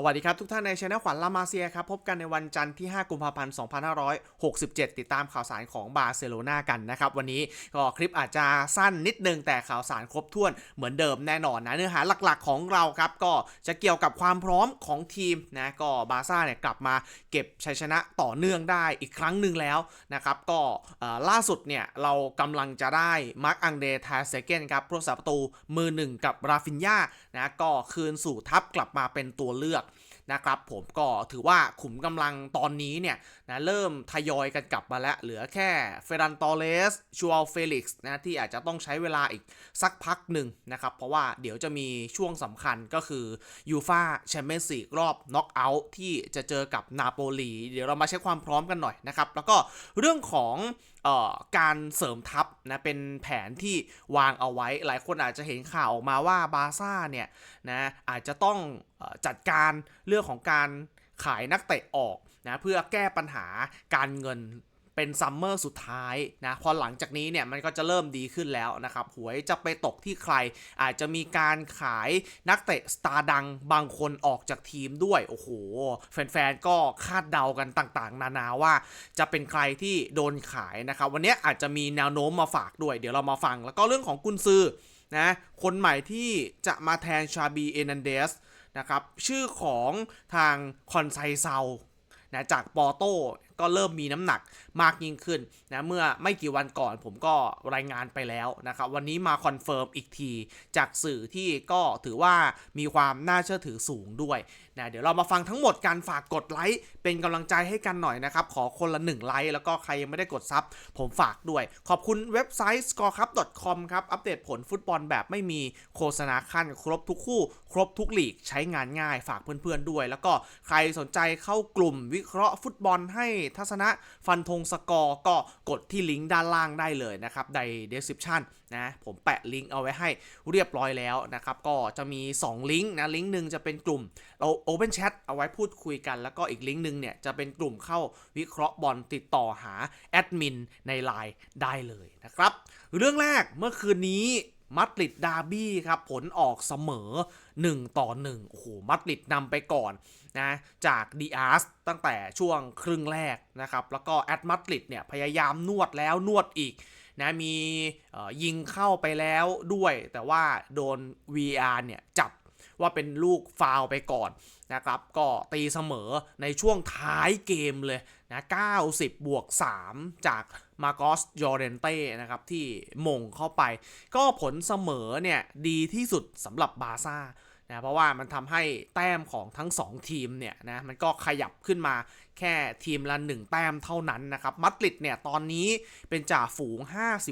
สวัสดีครับ ทุกท่านในช anel ขวัญลามาเซียครับ พบกันในวันจันทร์ที่ 5 กุมภาพันธ์ 2567 ติดตามข่าวสารของบาร์เซโลนากันนะครับ วันนี้ก็คลิปอาจจะสั้นนิดนึงแต่ข่าวสารครบถ้วนเหมือนเดิมแน่นอนนะ เนื้อหาหลักๆของเราครับ ก็จะเกี่ยวกับความพร้อมของทีมนะก็บาร์ซ่าเนี่ยกลับมาเก็บชัยชนะต่อเนื่องได้อีกครั้งหนึ่งแล้วนะครับก็ล่าสุดเนี่ยเรากำลังจะได้มาร์กอังเดทาเซเกนครับผู้รักษาประตูมือหนึ่งกับราฟินยานะก็คืนสู่ทัพกลับมาเป็นตัวเลือก นะครับผมก็ถือว่าขุมกำลังตอนนี้เนี่ยนะเริ่มทยอยกันกลับมาแล้ว เหลือแค่เฟรันตอเลสชัวเฟลิกซ์นะที่อาจจะต้องใช้เวลาอีกสักพักหนึ่งนะครับ เพราะว่าเดี๋ยวจะมีช่วงสำคัญก็คือยูฟาแชมเปี้ยนส์ลีกรอบน็อกเอาท์ที่จะเจอกับนาโปลี เดี๋ยวเรามาเช็คความพร้อมกันหน่อยนะครับ แล้วก็เรื่องของการเสริมทัพนะเป็นแผนที่วางเอาไว้หลายคนอาจจะเห็นข่าวออกมาว่าบาซ่าเนี่ยนะอาจจะต้องจัดการเรื่องของการขายนักเตะออกนะเพื่อแก้ปัญหาการเงิน เป็นซัมเมอร์สุดท้ายนะพอหลังจากนี้เนี่ยมันก็จะเริ่มดีขึ้นแล้วนะครับหวยจะไปตกที่ใคร อาจจะมีการขายนักเตะสตาร์ดังบางคนออกจากทีมด้วย โอ้โห แฟนๆ ก็คาดเดากันต่างๆ นานาว่า จะเป็นใครที่โดนขายนะครับ วันนี้อาจจะมีแนวโน้มมาฝากด้วย เดี๋ยวเรามาฟัง แล้วก็เรื่องของกุนซือนะคนใหม่ที่จะมาแทนชาบีเอนันเดสนะครับชื่อของทางคอนไซเซานะจากปอโต้ก็เริ่มมีน้ำหนัก มากยิ่งขึ้นนะเมื่อไม่กี่วันก่อนผมก็รายงานไปแล้วนะครับวันนี้มาคอนเฟิร์มอีกที จากสื่อที่ก็ถือว่ามีความน่าเชื่อถือสูงด้วยนะเดี๋ยวเรามาฟังทั้งหมดการฝากกดไลค์เป็นกำลังใจให้กันหน่อยนะครับ ขอคนละ1ไลค์แล้วก็ใครยังไม่ได้กดซับผมฝากด้วย ขอบคุณเว็บไซต์ scorecup.com ครับ อัปเดตผลฟุตบอลแบบไม่มีโฆษณาขั้นครบทุกคู่ ครบทุกหลีกใช้งานง่ายฝากเพื่อนๆด้วย แล้วก็ใครสนใจเข้ากลุ่มวิเคราะห์ฟุตบอลให้ทัศนะฟันธงสกอร์ก็กดที่ลิงก์ด้านล่างได้เลยนะครับใน description นะผมแปะลิงก์เอาไว้ให้เรียบร้อยแล้วนะครับก็จะมี 2 ลิงก์นะลิงก์หนึ่งจะเป็นกลุ่มเรา Open Chat เอาไว้พูดคุยกัน แล้วก็อีกลิงก์หนึ่งเนี่ยจะเป็นกลุ่มเข้าวิเคราะห์บอลติดต่อหาแอดมินใน Line ได้เลยนะครับเรื่องแรกเมื่อคืนนี้ มัดริดดาร์บี้ครับ ผลออกเสมอ 1 ต่อ 1 โอ้โห มัดริดนำไปก่อนนะจากดีอาร์สตั้งแต่ช่วงครึ่งแรกนะครับ แล้วก็แอดมัดริดเนี่ย พยายามนวดแล้วนวดอีกนะมียิงเข้าไปแล้วด้วย แต่ว่าโดน VR เนี่ย จับว่าเป็นลูกฟาวไปก่อนนะครับ ก็ตีเสมอในช่วงท้ายเกมเลย นะ90 บวก 3 จากมาโกสยอร์เรนเต้นะครับ ที่มงเข้าไป ก็ผลเสมอเนี่ย ดีที่สุดสำหรับบาร์ซ่านะเพราะว่ามันทำให้แต้มของทั้ง 2 ทีมเนี่ยนะมันก็ขยับขึ้นมาแค่ทีมละ 1 แต้มเท่านั้นนะครับมัดริดเนี่ยตอนนี้เป็นจ่าฝูง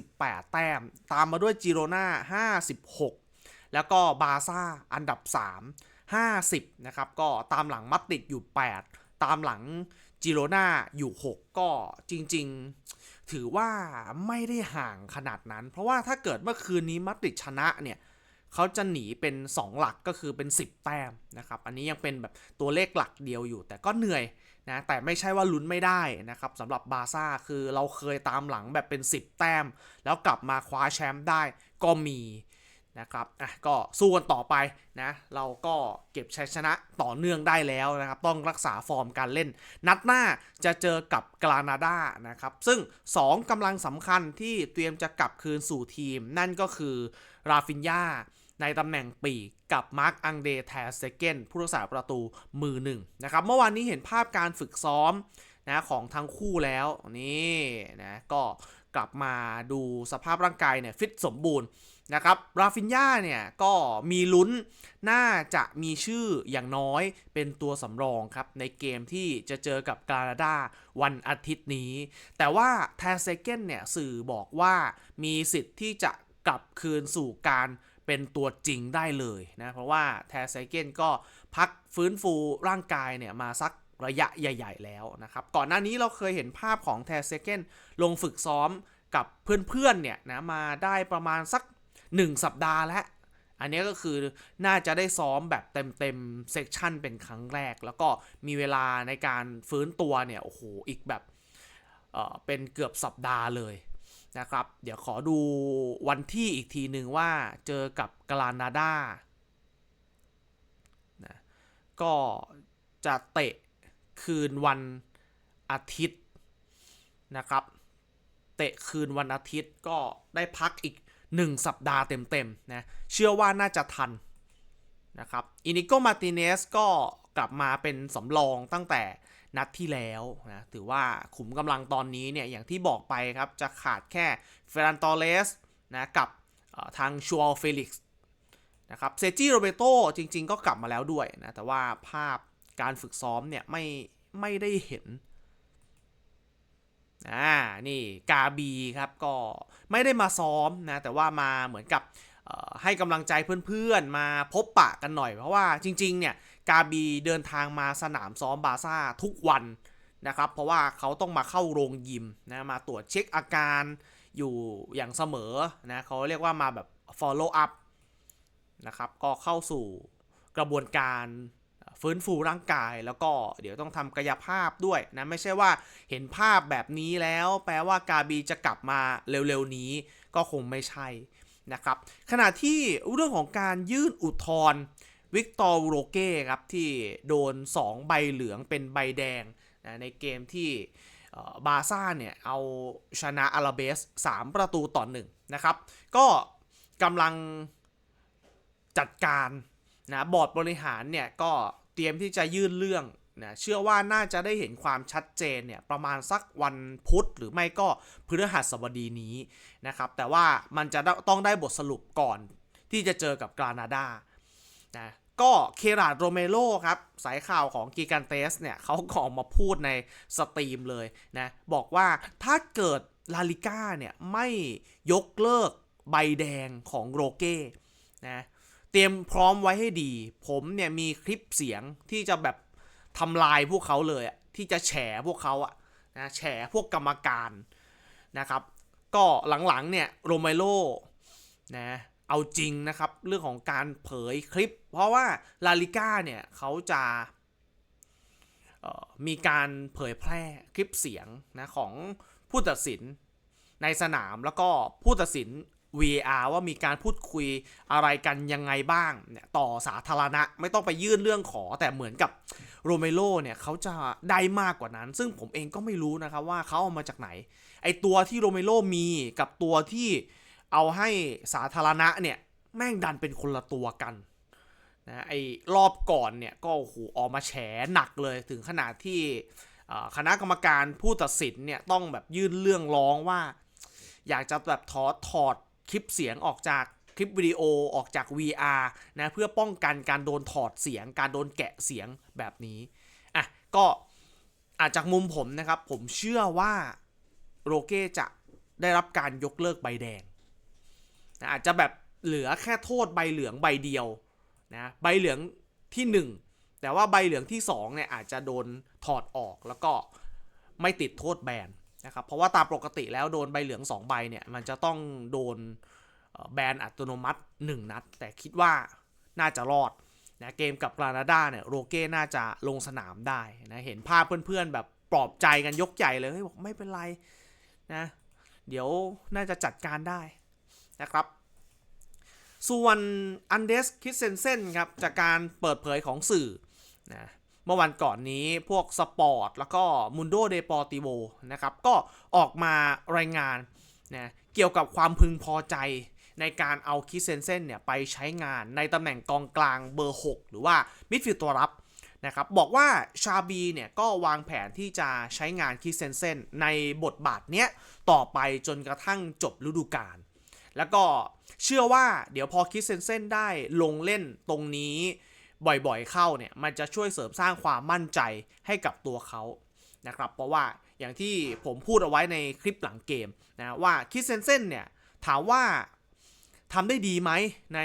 58 แต้ม ตามมาด้วยจิโรนา56 แล้วก็บาร์ซ่าอันดับ 3 50 นะครับ ก็ตามหลังมัดริดอยู่ 8 ตามหลัง จิโรนาอยู่ 6 ก็จริง ๆ ถือว่าไม่ได้ห่างขนาดนั้น เพราะว่าถ้าเกิดเมื่อคืนนี้มัดริดชนะเนี่ยเขาจะหนีเป็น 2 หลักก็คือเป็น 10 แต้มนะครับ อันนี้ยังเป็นแบบตัวเลขหลักเดียวอยู่ แต่ก็เหนื่อยนะแต่ไม่ใช่ว่าลุ้นไม่ได้นะครับสำหรับบาร์ซ่าคือเราเคยตามหลังแบบเป็น 10 แต้ม แล้วกลับมาคว้าแชมป์ได้ก็มี นะครับอะก็สู้กันต่อไปนะเราก็เก็บชัยชนะต่อเนื่องได้แล้วนะครับ ต้องรักษาฟอร์มการเล่น นัดหน้าจะเจอกับกรานาดานะครับ ซึ่ง 2กำลังสำคัญที่เตรียมจะกลับคืนสู่ทีม นั่นก็คือราฟินยาในตำแหน่งปีกกับมาร์กอังเดแทเซเกนผู้รักษาประตูมือหนึ่งนะครับ เมื่อวานนี้เห็นภาพการฝึกซ้อมนะของทั้งคู่แล้วนี่นะก็กลับมาดูสภาพร่างกายเนี่ยฟิตสมบูรณ์ นะครับราฟินยาเนี่ยก็มีลุ้นน่าจะมีชื่ออย่างน้อยเป็นตัวสำรองครับ ในเกมที่จะเจอกับกานาดาวันอาทิตย์นี้ แต่ว่าแทเซเกนเนี่ยสื่อบอกว่ามีสิทธิ์ที่จะกลับคืนสู่การเป็นตัวจริงได้เลยนะ เพราะว่าแทเซเกนก็พักฟื้นฟูร่างกายเนี่ยมาสักระยะใหญ่ ๆ แล้วนะครับ ก่อนหน้านี้เราเคยเห็นภาพของแทเซเกนลงฝึกซ้อมกับเพื่อนๆเนี่ยนะมาได้ประมาณสัก 1 สัปดาห์แล้ว อันนี้ก็คือน่าจะได้ซ้อมแบบเต็มๆเซกชันเป็นครั้งแรก แล้วก็มีเวลาในการฟื้นตัวเนี่ย โอ้โห อีกแบบเออเป็นเกือบสัปดาห์เลยนะครับ เดี๋ยวขอดูวันที่อีกทีหนึ่งว่าเจอกับกรานาดานะก็จะเตะคืนวันอาทิตย์นะครับ เตะคืนวันอาทิตย์ก็ได้พักอีก 1 สัปดาห์เต็มๆนะเชื่อว่าน่าจะทันนะครับอินิโกมาติเนสก็กลับมาเป็นสำรองตั้งแต่นัดที่แล้วนะถือว่าขุมกำลังตอนนี้เนี่ยอย่างที่บอกไปครับ จะขาดแค่เฟรนตอเลสนะกับทางชัวเฟลิกซ์นะครับเซจิโรเบโตจริง ๆ ก็กลับมาแล้วด้วยนะแต่ว่าภาพการฝึกซ้อมเนี่ยไม่ไม่ได้เห็น อ่านี่กาบีครับก็ไม่ได้มาซ้อมนะแต่ว่ามาเหมือนกับให้กำลังใจเพื่อนๆ มาพบปะกันหน่อย เพราะว่าจริงๆเนี่ยกาบีเดินทางมาสนามซ้อมบาซ่าทุกวันนะครับ เพราะว่าเขาต้องมาเข้าโรงยิมนะมาตรวจเช็คอาการอยู่อย่างเสมอนะเขาเรียกว่ามาแบบ follow up นะครับก็เข้าสู่กระบวนการ ฟื้นฟูร่างกายแล้วก็เดี๋ยวต้องทำกายภาพด้วยนะไม่ใช่ว่าเห็นภาพแบบนี้แล้ว แปลว่ากาบีจะกลับมาเร็วๆนี้ก็คงไม่ใช่นะครับขณะที่เรื่องของการยื่นอุทธรณ์วิกตอร์โรเก้ครับที่โดน 2 ใบเหลืองเป็นใบแดงนะในเกมที่บาซ่าเนี่ยเอาชนะอาราเบส 3 ประตูต่อ1นะครับก็กำลังจัดการนะบอร์ดบริหารเนี่ยก็ เตรียมที่จะยื่นเรื่องนะเชื่อว่าน่าจะได้เห็นความชัดเจนเนี่ยประมาณสักวันพุธหรือไม่ก็พฤหัสบดีนี้นะครับ แต่ว่ามันจะต้องได้บทสรุปก่อนที่จะเจอกับกรานาดานะก็เคราดโรเมโลครับสายข่าวของกีกันเตสเนี่ยเขาก็ออกมาพูดในสตรีมเลยนะบอกว่าถ้าเกิดลาลิก้าเนี่ยไม่ยกเลิกใบแดงของโรเก้นะ ตรียมพร้อมไว้ให้ดี ผมเนี่ยมีคลิปเสียงที่จะแบบทำลายพวกเขาเลยอะที่จะแฉพวกเขาอะนะแฉพวกกรรมการนะครับ ก็หลังๆเนี่ยโรเมโลนะเอาจริงนะครับ เรื่องของการเผยคลิป เพราะว่าลาลิก้าเนี่ยเขาจะมีการเผยแพร่คลิปเสียงนะของผู้ตัดสินในสนามแล้วก็ผู้ตัดสิน VAR ว่ามีการพูดคุยอะไรกันยังไงบ้างเนี่ยต่อสาธารณะไม่ต้องไปยื่นเรื่องขอแต่เหมือนกับโรเมโลเนี่ยเขาจะได้มากกว่านั้น ซึ่งผมเองก็ไม่รู้นะครับว่าเขาเอามาจากไหน ไอตัวที่โรเมโลมีกับตัวที่เอาให้สาธารณะเนี่ยแม่งดันเป็นคนละตัวกันนะไอรอบก่อนเนี่ยก็โอ้โหออกมาแฉหนักเลยถึงขนาดที่คณะกรรมการผู้ตัดสินเนี่ยต้องแบบยื่นเรื่องร้องว่า อยากจะแบบถอดถอด คลิปเสียงออกจากคลิปวิดีโอออกจาก VR นะเพื่อป้องกันการโดนถอดเสียง การโดนแกะเสียงแบบนี้อะก็อาจจากมุมผมนะครับ ผมเชื่อว่าโรเก้จะได้รับการยกเลิกใบแดงนะอาจจะแบบเหลือแค่โทษใบเหลืองใบเดียวนะใบเหลืองที่ 1 แต่ว่าใบเหลืองที่2เนี่ยอาจจะโดนถอดออกแล้วก็ไม่ติดโทษแบน นะครับเพราะว่าตามปกติแล้วโดนใบเหลือง 2 ใบเนี่ยมันจะต้องโดนแบนอัตโนมัติ 1 นัด แต่คิดว่าน่าจะรอดนะเกมกับกรานาดาเนี่ยโรเก้น่าจะลงสนามได้นะเห็นภาพเพื่อนๆแบบปลอบใจกันยกใหญ่เลยเฮ้ยบอกไม่เป็นไรนะเดี๋ยวน่าจะจัดการได้นะครับส่วนอันเดสคิดเซนเซนครับจากการเปิดเผยของสื่อนะ เมื่อวันก่อนนี้พวกสปอร์ตแล้วก็มุนโดเดปอร์ติโวนะครับ ก็ออกมารายงานนะเกี่ยวกับความพึงพอใจในการเอาคิดเซนเซนเนี่ยไปใช้งานในตำแหน่งกองกลางเบอร์ 6 หรือว่ามิดฟิลด์ตัวรับนะครับบอกว่าชาบีเนี่ยก็วางแผนที่จะใช้งานคิดเซนเซนในบทบาทเนี้ยต่อไปจนกระทั่งจบฤดูกาลแล้วก็เชื่อว่าเดี๋ยวพอคิดเซนเซนได้ลงเล่นตรงนี้ บ่อยๆเข้าเนี่ยมันจะช่วยเสริมสร้างความมั่นใจให้กับตัวเขานะครับเพราะว่าอย่างที่ผมพูดเอาไว้ในคลิปหลังเกมนะว่าคิดเซนเซนเนี่ยถามว่าทำได้ดีไหมใน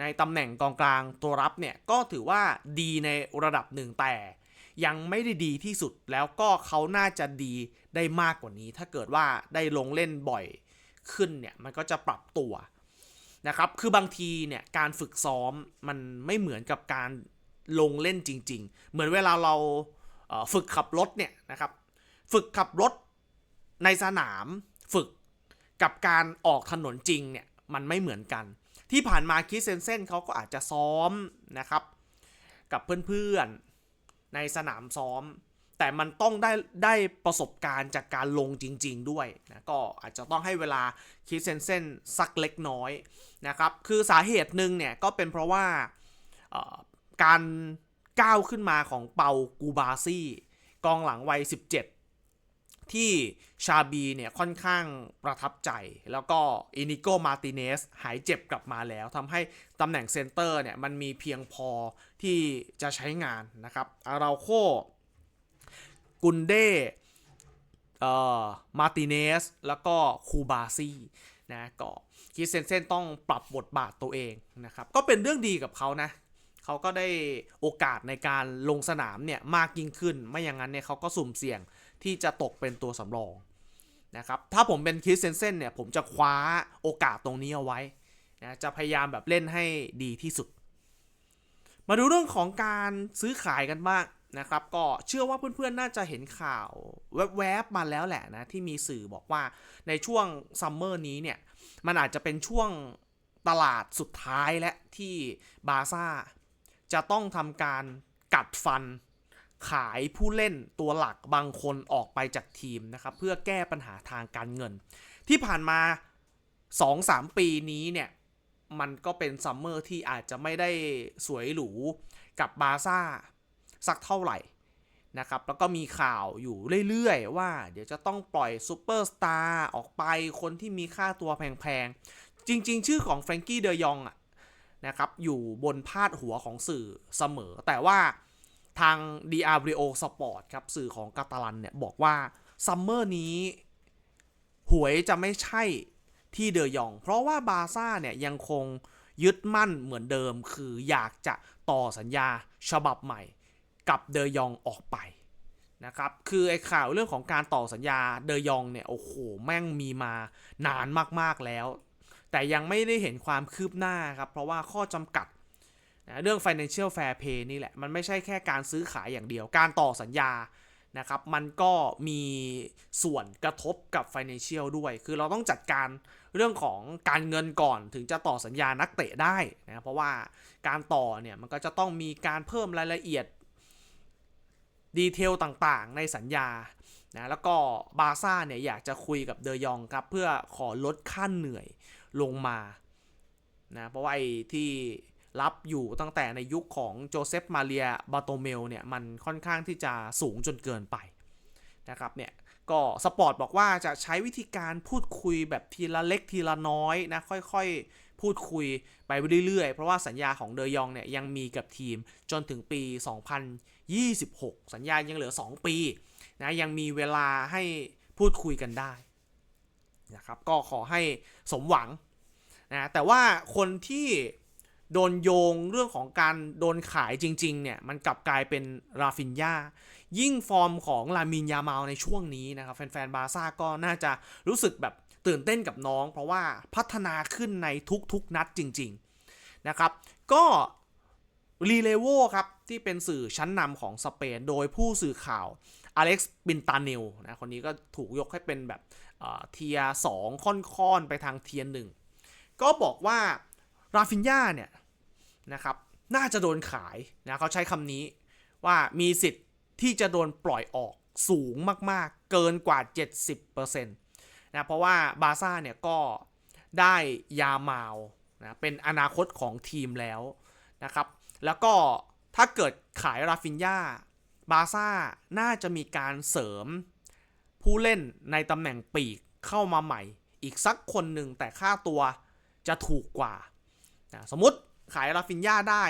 ในตำแหน่งกองกลางตัวรับเนี่ยก็ถือว่าดีในระดับหนึ่งแต่ ยังไม่ได้ดีที่สุดแล้วก็เขาน่าจะดีได้มากกว่านี้ ถ้าเกิดว่าได้ลงเล่นบ่อยขึ้นเนี่ยมันก็จะปรับตัว นะครับ คือบางทีเนี่ยการฝึกซ้อมมันไม่เหมือนกับการลงเล่นจริง ๆ เหมือนเวลาเราฝึกขับรถเนี่ยนะครับ ฝึกขับรถในสนามฝึกกับการออกถนนจริงเนี่ยมันไม่เหมือนกัน ที่ผ่านมาคิดเซนเซนเขาก็อาจจะซ้อมนะครับ กับเพื่อนๆในสนามซ้อม แต่มันต้องได้ได้ประสบการณ์จากการลงจริง ๆ ด้วยนะก็อาจจะต้องให้เวลาคิดเซนเซนสักเล็กน้อยนะครับ คือสาเหตุหนึ่งเนี่ยก็เป็นเพราะว่าการก้าวขึ้นมาของเปากูบาซี่กองหลังวัย 17 ที่ชาบีเนี่ยค่อนข้างประทับใจ แล้วก็อินิโกมาติเนสหายเจ็บกลับมาแล้วทำให้ตำแหน่งเซนเตอร์เนี่ยมันมีเพียงพอที่จะใช้งานนะครับอาราโค กุนเดเอ่อมาติเนสแล้วก็คูบาซีนะก็คิดเซนเซนต้องปรับบทบาทตัวเองนะครับก็เป็นเรื่องดีกับเขานะเขาก็ได้โอกาสในการลงสนามเนี่ยมากยิ่งขึ้น ไม่อย่างนั้นเนี่ยเขาก็สุ่มเสี่ยงที่จะตกเป็นตัวสำรองนะครับถ้าผมเป็นคิดเซนเซนเนี่ยผมจะคว้าโอกาสตรงนี้เอาไว้นะจะพยายามแบบเล่นให้ดีที่สุด มาดูเรื่องของการซื้อขายกันบ้าง นะครับก็เชื่อว่าเพื่อนๆน่าจะเห็นข่าวแวบๆมาแล้วแหละนะที่มีสื่อบอกว่าในช่วงซัมเมอร์นี้เนี่ยมันอาจจะเป็นช่วงตลาดสุดท้ายและที่บาซ่าจะต้องทำการกัดฟันขายผู้เล่นตัวหลักบางคนออกไปจากทีมนะครับเพื่อแก้ปัญหาทางการเงิน ที่ผ่านมา 2-3 ปีนี้เนี่ยมันก็เป็นซัมเมอร์ที่อาจจะไม่ได้สวยหรูกับบาซ่า สักเท่าไหร่นะครับ แล้วก็มีข่าวอยู่เรื่อยๆ ว่าเดี๋ยวจะต้องปล่อยซูเปอร์สตาร์ออกไปคนที่มีค่าตัวแพงๆ จริงๆ ชื่อของแฟรงกี้เดยองอะนะครับ อยู่บนพาดหัวของสื่อเสมอ แต่ว่าทาง d r v o Sport ครับ สื่อของกาตาลันเนี่ย บอกว่าซัมเมอร์นี้ หวยจะไม่ใช่ที่เดยอง เพราะว่าบาซ่าเนี่ย ยังคงยึดมั่นเหมือนเดิม คืออยากจะต่อสัญญาฉบับใหม่ กับเดยองออกไปนะครับ คือไอ้ข่าวเรื่องของการต่อสัญญาเดยองเนี่ย โอ้โห แม่งมีมานานมากๆแล้ว แต่ยังไม่ได้เห็นความคืบหน้าครับ เพราะว่าข้อจำกัดนะเรื่อง financial fair play นี่แหละ มันไม่ใช่แค่การซื้อขายอย่างเดียว การต่อสัญญานะครับ มันก็มีส่วนกระทบกับ financial ด้วย คือเราต้องจัดการเรื่องของการเงินก่อนถึงจะต่อสัญญานักเตะได้นะ เพราะว่าการต่อเนี่ย มันก็จะต้องมีการเพิ่มรายละเอียด ดีเทลต่างๆ ในสัญญานะแล้วก็บาซ่าเนี่ยอยากจะคุยกับเดยองครับ เพื่อขอลดค่าเหนื่อยลงมานะเพราะว่าไอ้ที่รับอยู่ตั้งแต่ในยุคของโจเซฟมาเรียบาโตเมลเนี่ยมันค่อนข้างที่จะสูงจนเกินไปนะครับเนี่ยก็สปอร์ตบอกว่าจะใช้วิธีการพูดคุยแบบทีละเล็กทีละน้อยนะค่อยๆ พูดคุยไปเรื่อยๆ เพราะว่าสัญญาของเดยองเนี่ยยังมีกับทีมจนถึงปี 26 สัญญายังเหลือ 2 ปีนะยังมีเวลาให้พูดคุยกันได้นะครับก็ขอให้สมหวังนะแต่ว่าคนที่โดนโยงเรื่องของการโดนขายจริง ๆ เนี่ย มันกลับกลายเป็นราฟินยายิ่งฟอร์มของลามินยามาลในช่วงนี้นะครับ แฟน ๆ บาซ่าก็น่าจะรู้สึกแบบตื่นเต้นกับน้อง เพราะว่าพัฒนาขึ้นในทุก ๆ นัดจริง ๆ นะครับ ก็ รีเลโวครับ ที่เป็นสื่อชั้นนำของสเปน โดยผู้สื่อข่าวอเล็กซ์บินตาเนลนะคนนี้ก็ถูกยกให้เป็นแบบเทียสองค่อนๆ ไปทางเทียหนึ่งก็บอกว่าราฟินญาเนี่ยนะครับน่าจะโดนขายนะเขาใช้คำนี้ว่ามีสิทธิ์ที่จะโดนปล่อยออกสูงมากๆ เกินกว่า 70%นะเพราะว่าบาซ่าเนี่ยก็ได้ยามาวนะเป็นอนาคตของทีมแล้วนะครับ แล้วก็ถ้าเกิดขายราฟินญาบาซ่าน่าจะมีการเสริมผู้เล่นในตำแหน่งปีกเข้ามาใหม่ อีกสักคนหนึ่งแต่ค่าตัวจะถูกกว่า สมมติขายราฟินญาได้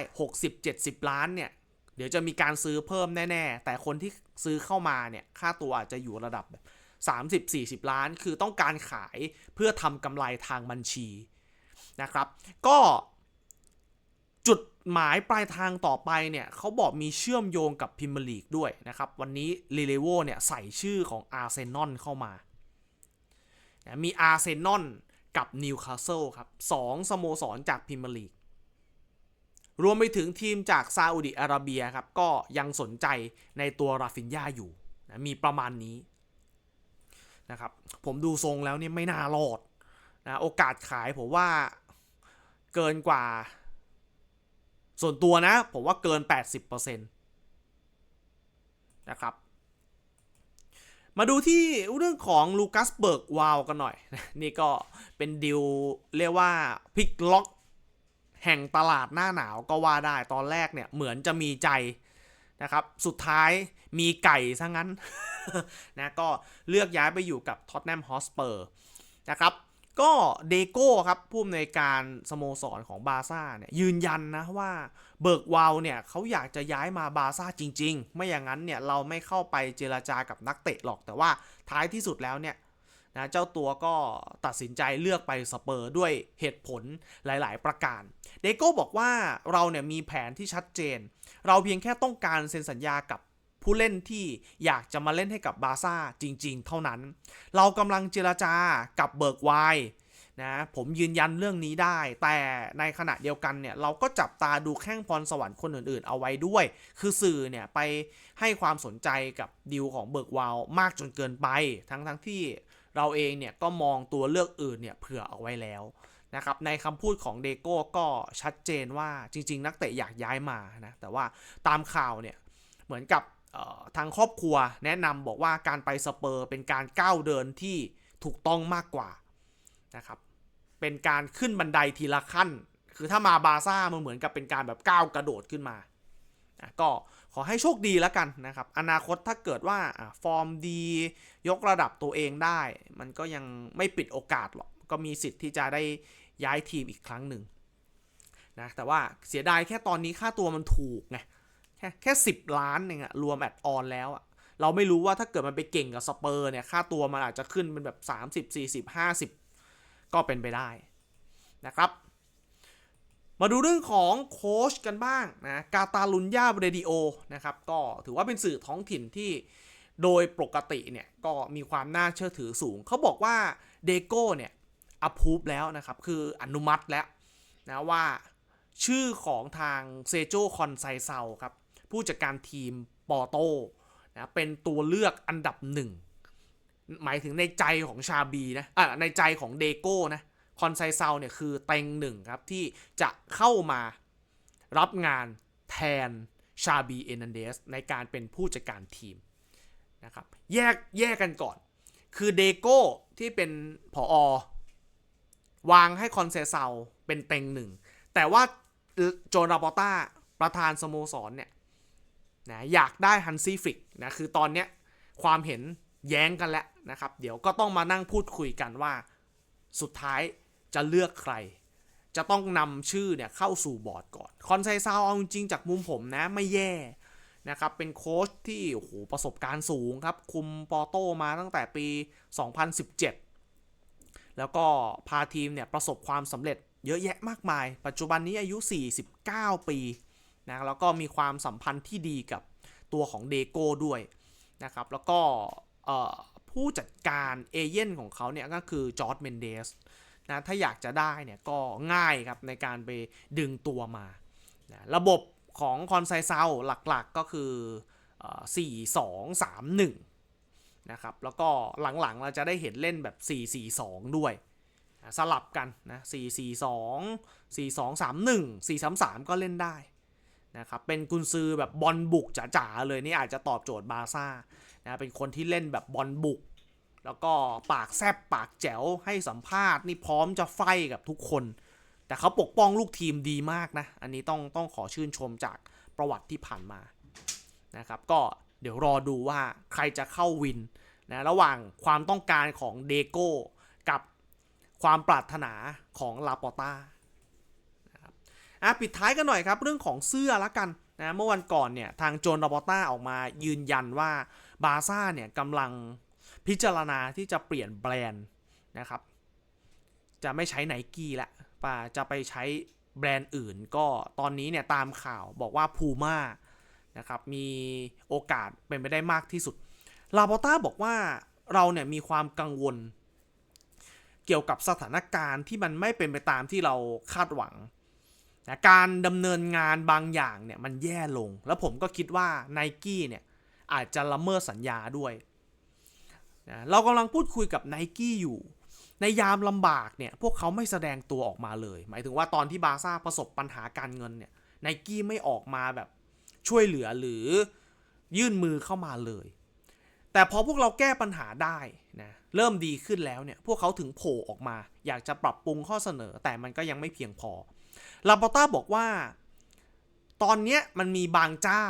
60-70 ล้านเนี่ย เดี๋ยวจะมีการซื้อเพิ่มแน่ ๆ แต่คนที่ซื้อเข้ามาเนี่ย ค่าตัวอาจจะอยู่ระดับแบบ30-40 ล้าน คือต้องการขายเพื่อทำกำไรทางบัญชีนะครับ ก็จุด หมายปลายทางต่อไปเนี่ยเขาบอกมีเชื่อมโยงกับพิมลีกด้วยนะครับ วันนี้ลีเลโวเนี่ยใส่ชื่อของอาร์เซนอลเข้ามามีอาร์เซนอลกับนิวคาสเซิลครับสองสโมสรจากพิมลีก รวมไปถึงทีมจากซาอุดิอาระเบียครับ ก็ยังสนใจในตัวราฟินยาอยู่นะมีประมาณนี้นะครับผมดูทรงแล้วเนี่ยไม่น่ารอดนะโอกาสขายผมว่าเกินกว่า ส่วนตัวนะ ผมว่าเกิน 80%นะครับ มาดูที่เรื่องของลูคัสเบิร์กวาลกันหน่อย นี่ก็เป็นดิวเรียกว่าพลิกล็อกแห่งตลาดหน้าหนาวก็ว่าได้ตอนแรกเนี่ยเหมือนจะมีใจนะครับ สุดท้ายมีไก่ซะงั้นนะก็เลือกย้ายไปอยู่กับท็อตแนมฮอสเปอร์นะครับ ก็เดโก้ครับผู้อำนวยการสโมสรของบาซ่าเนี่ยยืนยันนะว่าเบิร์กวาลเนี่ยเขาอยากจะย้ายมาบาซ่าจริง ๆ ไม่อย่างนั้นเนี่ยเราไม่เข้าไปเจราจากับนักเตะหรอก แต่ว่าท้ายที่สุดแล้วเนี่ยนะเจ้าตัวก็ตัดสินใจเลือกไปสเปอร์ด้วยเหตุผลหลาย ๆ ประการ เดโก้บอกว่าเราเนี่ยมีแผนที่ชัดเจน เราเพียงแค่ต้องการเซ็นสัญญากับ ผู้เล่นที่อยากจะมาเล่นให้กับบาซ่าจริง ๆ เท่านั้น เรากำลังเจรจากับเบิร์กไวนะผมยืนยันเรื่องนี้ได้ แต่ในขณะเดียวกันเนี่ยเราก็จับตาดูแข้งพรสวรรค์คนอื่นๆ เอาไว้ด้วย คือสื่อเนี่ยไปให้ความสนใจกับดีลของเบิร์กวาวมากจนเกินไป ทั้งๆทที่เราเองเนี่ยก็มองตัวเลือกอื่นเนี่ยเผื่อเอาไว้แล้วนะครับในคำพูดของเดโก้ก็ชัดเจนว่าจริง ๆ นักเตะอยากย้ายมานะแต่ว่าตามข่าวเนี่ยเหมือนกับ ทางครอบครัวแนะนำบอกว่าการไปสเปอร์เป็นการก้าวเดินที่ถูกต้องมากกว่านะครับเป็นการขึ้นบันไดทีละขั้น คือถ้ามาบาซ่ามันเหมือนกับเป็นการแบบก้าวกระโดดขึ้นมานะก็ขอให้โชคดีแล้วกันนะครับ อนาคตถ้าเกิดว่าฟอร์มดี ยกระดับตัวเองได้ มันก็ยังไม่ปิดโอกาสหรอก ก็มีสิทธิ์ที่จะได้ย้ายทีมอีกครั้งหนึ่งนะแต่ว่าเสียดายแค่ตอนนี้ค่าตัวมันถูกไง แค่แค่สิบล้านเองอะรวมแอดออนแล้วอะเราไม่รู้ว่าถ้าเกิดมันไปเก่งกับสเปอร์เนี่ย ค่าตัวมันอาจจะขึ้นเป็นแบบ 30 40 50 ก็เป็นไปได้นะครับ มาดูเรื่องของโค้ชกันบ้างนะกาตาลุนยาเรดิโอนะครับ ก็ถือว่าเป็นสื่อท้องถิ่นที่โดยปกติเนี่ย ก็มีความน่าเชื่อถือสูง เขาบอกว่าเดโก้เนี่ยอ p พู v แล้วนะครับ คืออนุมัติแล้วนะว่าชื่อของทางเซโจคอนไซเซาครับ ผู้จัดการทีมปอโตนะเป็นตัวเลือกอันดับหนึ่งหมายถึงในใจของชาบีนะอะในใจของเดโก้นะคอนไซเซาเนี่ยคือเต็งหนึ่งครับ ที่จะเข้ามารับงานแทนชาบีเอนันเดสในการเป็นผู้จัดการทีมนะครับแยกแยกกันก่อน คือเดโก้ที่เป็นผออวางให้คอนเซเซาเป็นเต็งหนึ่ง แต่ว่าโจนาปอต้าประธานสโมสรเนี่ย นะอยากได้ฮันซี่ฟิกนะคือตอนเนี้ยความเห็นแย้งกันแล้วนะครับ เดี๋ยวก็ต้องมานั่งพูดคุยกันว่าสุดท้ายจะเลือกใคร จะต้องนำชื่อเนี่ยเข้าสู่บอร์ดก่อน คอนไซซาวเอาจริงจากมุมผมนะไม่แย่นะครับ เป็นโค้ชที่โอ้โหประสบการณ์สูงครับ คุมปอโตมาตั้งแต่ปี 2017 แล้วก็พาทีมเนี่ยประสบความสำเร็จเยอะแยะมากมาย ปัจจุบันนี้อายุ 49 ปี นะแล้วก็มีความสัมพันธ์ที่ดีกับตัวของเดโก้ด้วยนะครับแล้วก็ผู้จัดการเอเย่นของเขาเนี่ยก็คือจอร์ดเมนเดสนะถ้าอยากจะได้เนี่ยก็ง่ายครับในการไปดึงตัวมานะระบบของคอนไซเซลหลักๆก็คือ 4 2 3 1 นะครับ แล้วก็หลังๆเราจะได้เห็นเล่นแบบ 4 4 2 ด้วย สลับกันนะ 4 4 2 4 2 3 1 4 3 3 ก็เล่นได้ นะครับเป็นกุนซือแบบบอลบุกจ๋าๆเลยนี่อาจจะตอบโจทย์บาซ่านะเป็นคนที่เล่นแบบบอลบุก แล้วก็ปากแซบปากแจ๋วให้สัมภาษณ์นี่พร้อมจะไฟกับทุกคน แต่เขาปกป้องลูกทีมดีมากนะ อันนี้ต้องต้องขอชื่นชมจากประวัติที่ผ่านมานะครับก็เดี๋ยวรอดูว่าใครจะเข้าวินนะระหว่างความต้องการของเดโก้กับความปรารถนาของลาปอต้า อะปิดท้ายกันหน่อยครับเรื่องของเสื้อละกันนะเมื่อวันก่อนเนี่ยทางโจนลาปอต้าออกมายืนยันว่าบาซ่าเนี่ยกำลังพิจารณาที่จะเปลี่ยนแบรนด์นะครับ จะไม่ใช้ไนกี้ละป่าจะไปใช้แบรนด์อื่นก็ตอนนี้เนี่ยตามข่าวบอกว่าพูม่านะครับมีโอกาสเป็นไปได้มากที่สุด ลาบอต้าบอกว่าเราเนี่ยมีความกังวล เกี่ยวกับสถานการณ์ที่มันไม่เป็นไปตามที่เราคาดหวัง นะการดำเนินงานบางอย่างเนี่ยมันแย่ลง แล้วผมก็คิดว่าไนกี้เนี่ยอาจจะละเมิดสัญญาด้วยนะเรากำลังพูดคุยกับไนกี้อยู่ในยามลำบากเนี่ยพวกเขาไม่แสดงตัวออกมาเลย หมายถึงว่าตอนที่บาซ่าประสบปัญหาการเงินเนี่ยไนกี้ไม่ออกมาแบบช่วยเหลือหรือยื่นมือเข้ามาเลย แต่พอพวกเราแก้ปัญหาได้นะเริ่มดีขึ้นแล้วเนี่ยพวกเขาถึงโผล่ออกมา อยากจะปรับปรุงข้อเสนอแต่มันก็ยังไม่เพียงพอ ลาปอต้าบอกว่า ตอนเนี้ยมันมีบางเจ้า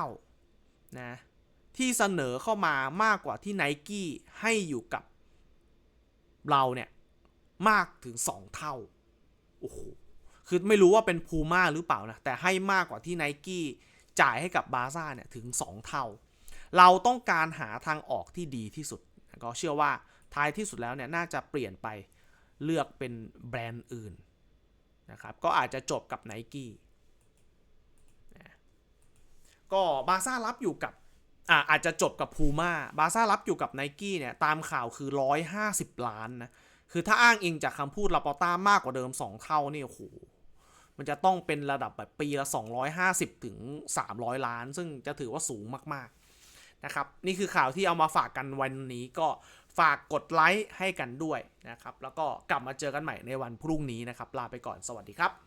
นะที่เสนอเข้ามามากกว่าที่ไนกี้ให้อยู่กับเราเนี่ยมากถึง 2 เท่า โอ้โห คือไม่รู้ว่าเป็นพูม่าหรือเปล่านะ แต่ให้มากกว่าที่ไนกี้จ่ายให้กับบาซ่าเนี่ยถึง 2 เท่า เราต้องการหาทางออกที่ดีที่สุด ก็เชื่อว่าท้ายที่สุดแล้วเนี่ยน่าจะเปลี่ยนไปเลือกเป็นแบรนด์อื่น นะครับก็อาจจะจบกับไนกี้ก็บาซ่ารับอยู่กับอ่าอาจจะจบกับพูม่าบาซ่ารับอยู่กับไนกี้เนี่ยตามข่าวคือ 150 ล้านนะคือถ้าอ้างอิงจากคำพูดลาปอต้ามากกว่าเดิม 2 เท่านี่โอ้โหมันจะต้องเป็นระดับแบบปีละ 250 ถึง 300 ล้าน ซึ่งจะถือว่าสูงมากๆนะครับนี่คือข่าวที่เอามาฝากกันวันนี้ก็ ฝากกดไลค์ให้กันด้วยนะครับ แล้วก็กลับมาเจอกันใหม่ในวันพรุ่งนี้นะครับ ลาไปก่อนสวัสดีครับ